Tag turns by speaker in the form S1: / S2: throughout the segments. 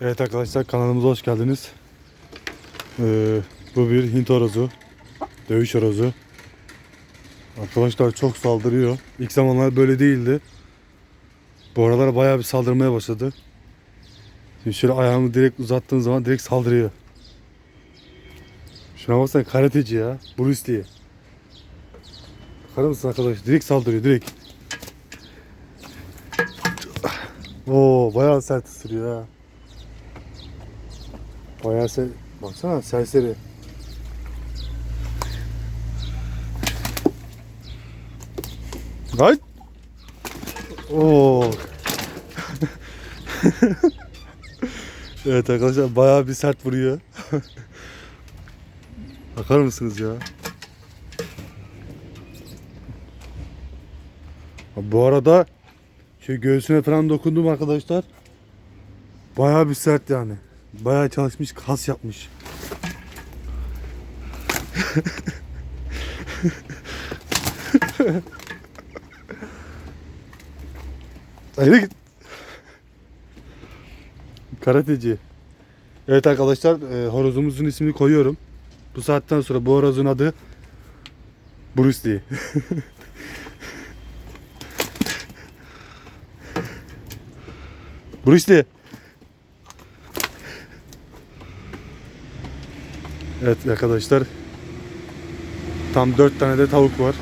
S1: Evet arkadaşlar kanalımıza hoş geldiniz. Ee, bu bir Hint horozu. Dövüş horozu. Arkadaşlar çok saldırıyor. İlk zamanlar böyle değildi. Bu aralar bayağı bir saldırmaya başladı. Şimdi şöyle ayağımı direkt uzattığım zaman direkt saldırıyor. Şuna baksana karateci ya. Bruce Lee. Bakar mısın arkadaş? Direkt saldırıyor direkt. Oo bayağı sert ısırıyor ha. Bayağı ser... Baksana serseri. Ay! Oo. evet arkadaşlar bayağı bir sert vuruyor. Bakar mısınız ya? Bu arada şu göğsüne falan dokundum arkadaşlar. Bayağı bir sert yani. Bayağı çalışmış, kas yapmış. Hayır git. Karateci. Evet arkadaşlar, e, horozumuzun ismini koyuyorum. Bu saatten sonra bu horozun adı Bruce Lee. Bruce Lee. Evet arkadaşlar. Tam 4 tane de tavuk var.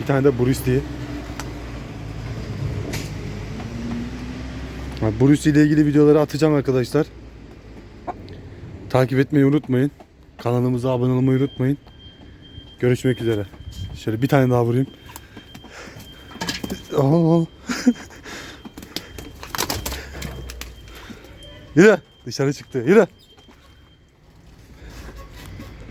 S1: Bir tane de Bruce Lee ile ilgili videoları atacağım arkadaşlar. Takip etmeyi unutmayın. Kanalımıza abone olmayı unutmayın. Görüşmek üzere. Şöyle bir tane daha vurayım. Aa. Yürü. Dışarı çıktı. Yürü.